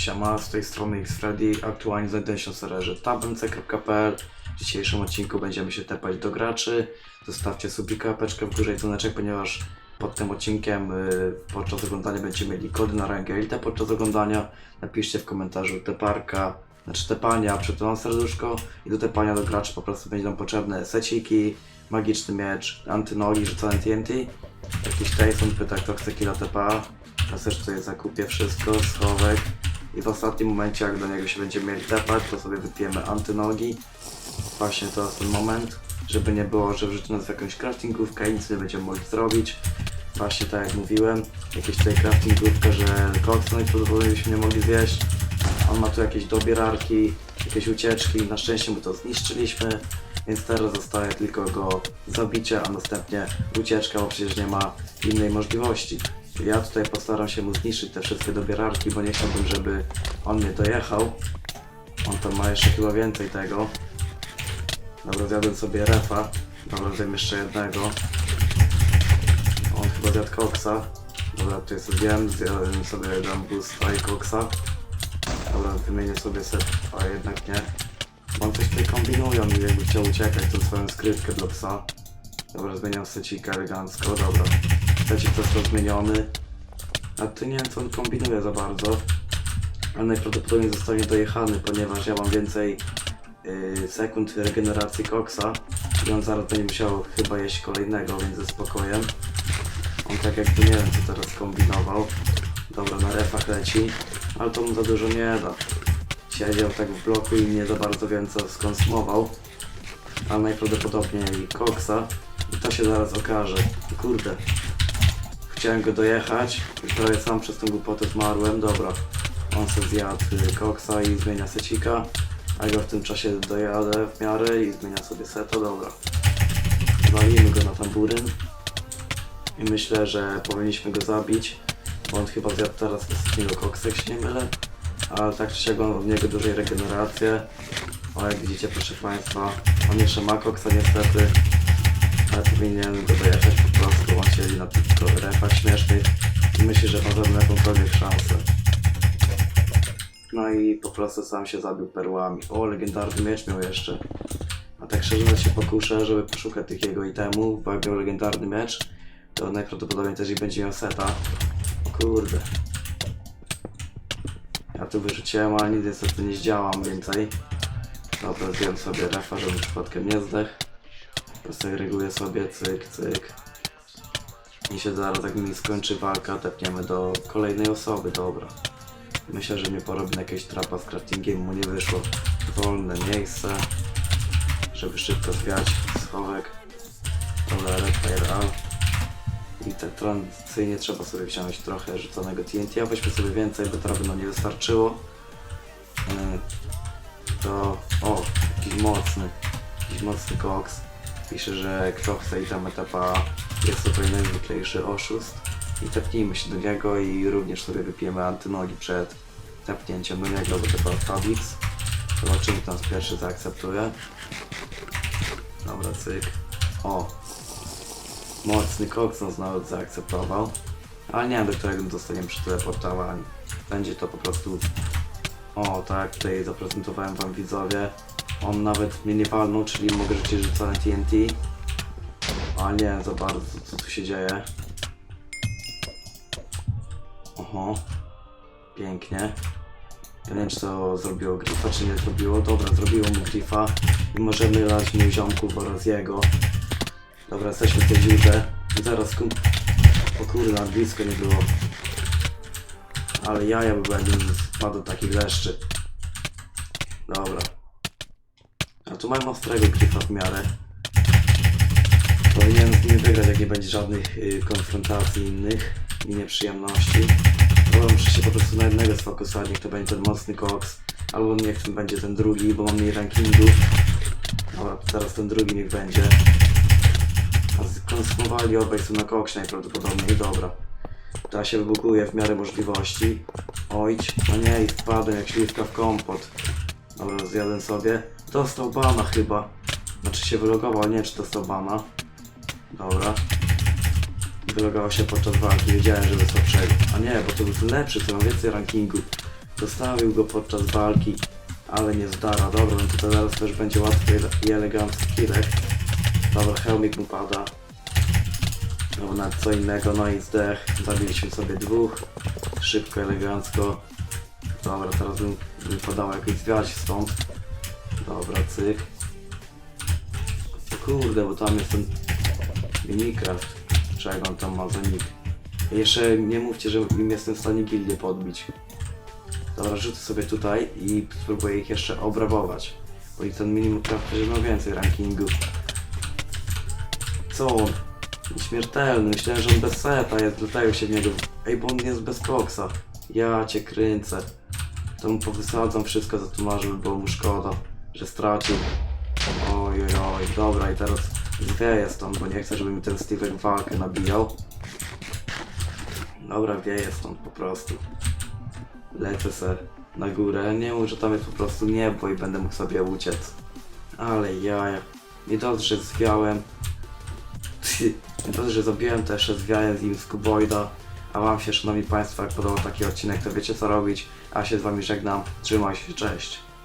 Siema, z tej strony X-Freddy, aktualnie znajduję się na serwerze tabnc.pl W dzisiejszym odcinku będziemy się tepać do graczy. Zostawcie subika, apeczkę w górze i dzwoneczek, ponieważ pod tym odcinkiem y, podczas oglądania będziemy mieli kody na rangę elite podczas oglądania. Napiszcie w komentarzu teparka, znaczy tepania, przytulam serduszko i do tepania do graczy po prostu będą potrzebne seciki, magiczny miecz, antynogi, rzucane TNT. Jakiś Tyson pyta kto chce killa TPA. Ja też tutaj zakupię wszystko, schowek. I w ostatnim momencie jak do niego się będziemy mieli tepać, to sobie wypijemy antynogi. Właśnie to jest ten moment, żeby nie było, że wrzuci nas w jakąś craftingówkę i nic nie będziemy mogli zrobić. Właśnie tak jak mówiłem, jakieś tutaj craftingówka, że koks najprawdopodobniej byśmy nie mogli zjeść. On ma tu jakieś dobierarki, jakieś ucieczki, na szczęście mu to zniszczyliśmy, więc teraz zostaje tylko go zabicie, a następnie ucieczka, bo przecież nie ma innej możliwości. Ja tutaj postaram się mu zniszczyć te wszystkie dobierarki, bo nie chciałbym, żeby on mnie dojechał. On tam ma jeszcze chyba więcej tego. Dobra, zjadłem sobie refa. Dobra, zjem jeszcze jednego. On chyba zjadł koksa. Dobra, tutaj sobie zjem, zjadłem sobie dam boosta i koksa. Dobra, wymienię sobie set, a jednak nie. On coś tutaj kombinują i jakby chciał uciekać, to swoją skrytkę dla psa. Dobra, zmieniam secika elegancko, dobra. Secik został zmieniony. A tu nie wiem co on kombinuje za bardzo. Ale najprawdopodobniej zostanie dojechany, ponieważ ja mam więcej yy, sekund regeneracji koksa. I on zaraz będzie musiał chyba jeść kolejnego, więc ze spokojem. On tak jakby nie wiem co teraz kombinował. Dobra, na refach leci. Ale to mu za dużo nie da. Siedział tak w bloku i nie za bardzo wiem co skonsumował. A najprawdopodobniej koksa. I to się zaraz okaże. Kurde. Chciałem go dojechać. Prawie sam przez tą głupotę zmarłem. Dobra. On sobie zjadł y, koksa i zmienia secika. A ja go w tym czasie dojadę w miarę i zmienia sobie seta. Dobra. Walimy go na tamburyn. I myślę, że powinniśmy go zabić. Bo on chyba zjadł teraz ostatniego koksa, się nie mylę. Ale tak czy siak mam od niego dużej regenerację. O, jak widzicie, proszę Państwa, on jeszcze ma koksa niestety. Ale powinien go dojechać po prostu, on siedzi na tych refach śmiesznych i myśli, że ma mną jakąkolwiek szansę. No i po prostu sam się zabił perłami. O, legendarny miecz miał jeszcze. A tak szczerze mówiąc się pokuszę, żeby poszukać tych jego itemów, bo jak miał legendarny miecz, to najprawdopodobniej też i będzie miał seta. Kurde. Ja tu wyrzuciłem, ale nic niestety nie zdziałam więcej. Dobra, zjem sobie refa, żeby przypadkiem nie zdech. Segreguję sobie, cyk, cyk. I się zaraz, jak mi skończy walka, tepniemy do kolejnej osoby, dobra. Myślę, że mnie porobi na jakieś trapa z craftingiem, mu nie wyszło. Wolne miejsce, żeby szybko zwiać schowek. Dobra, Redfire A. I tak tradycyjnie trzeba sobie wziąć trochę rzuconego TNT, a weźmy sobie więcej, bo to by nie wystarczyło. Yy, To, o, jakiś mocny, jakiś mocny koks. Pisze, że kto chce item etapa jest to najzwyklejszy oszust. I tepnijmy się do niego i również sobie wypijemy antynogi przed tepnięciem do niego, bo to Fabix. Zobaczymy, kto nas pierwszy zaakceptuje. Dobra, cyk. O, Mocny koks nas nawet zaakceptował. Ale nie wiem, do którego dostaniemy przy teleportowaniu. Będzie to po prostu... O, tak, tutaj zaprezentowałem wam widzowie. On nawet mnie nie walnął, czyli mogę rzucić rzucane TNT. Ale nie za bardzo, co tu się dzieje. Oho. Pięknie. Ja nie wiem, czy to zrobiło Grifa, czy nie zrobiło. Dobra, zrobiło mu Grifa. I możemy dać mu ziomków oraz jego. Dobra, jesteśmy w tej dziurze. Zaraz kum... O kurde, na blisko nie było. Ale jaja by gdybym spadł do takich leszczy. Dobra. Tu mam ostrego grifa w miarę. Powinienem z nimi wygrać, jak nie będzie żadnych y, konfrontacji innych i nieprzyjemności. Dobra, muszę się po prostu na jednego sfokusować, niech to będzie ten mocny koks. Albo niech ten będzie ten drugi, bo mam mniej rankingów. Dobra, teraz ten drugi niech będzie. A skonsumowali obaj są na koksie najprawdopodobniej, dobra. Ta się wybukuje w miarę możliwości. Ojć, no nie, i wpadłem jak śliwka w kompot. Dobra, zjadłem sobie. Dostał bana chyba. Znaczy się wylogował, nie czy dostał bana. Dobra. Wylogował się podczas walki, wiedziałem, że dostał przego. A nie, bo to był lepszy, co ma więcej rankingu. Zostawił go podczas walki, ale nie zdara. Dobra, no to teraz też będzie łatwy i elegancki kilek. Dobra, hełmik mu pada. No na co innego, no i zdech. Zabiliśmy sobie dwóch. Szybko, elegancko. Dobra, teraz bym wypadało jakoś zwiać stąd. Dobra, cyk. Kurde, bo tam jest ten Minecraft. Czego on tam ma za nick? Jeszcze nie mówcie, że im jestem w stanie gildię podbić. Dobra, rzucę sobie tutaj i spróbuję ich jeszcze obrabować. Bo i ten Minecraft też ma więcej rankingu. Co on? Śmiertelny, myślałem, że on bez seta jest, dlatego się w niego... Ej, bo on jest bez koksa. Ja cię kręcę. To mu powysadzam wszystko za tłumarzy, było mu szkoda, że stracił. Oj, oj, dobra i teraz zwieję stąd, bo nie chcę, żeby mi ten Steve'ek walkę nabijał. Dobra, wieję stąd po prostu. Lecę se na górę, nie mów, że tam jest po prostu niebo i będę mógł sobie uciec. Ale ja, nie dobrze, że zwiałem. Nie dobrze, że zabiłem też, że zwiałem z nim. A wam się, szanowni państwo, jak podobał taki odcinek, to wiecie co robić. A się z wami żegnam. Trzymaj się, cześć.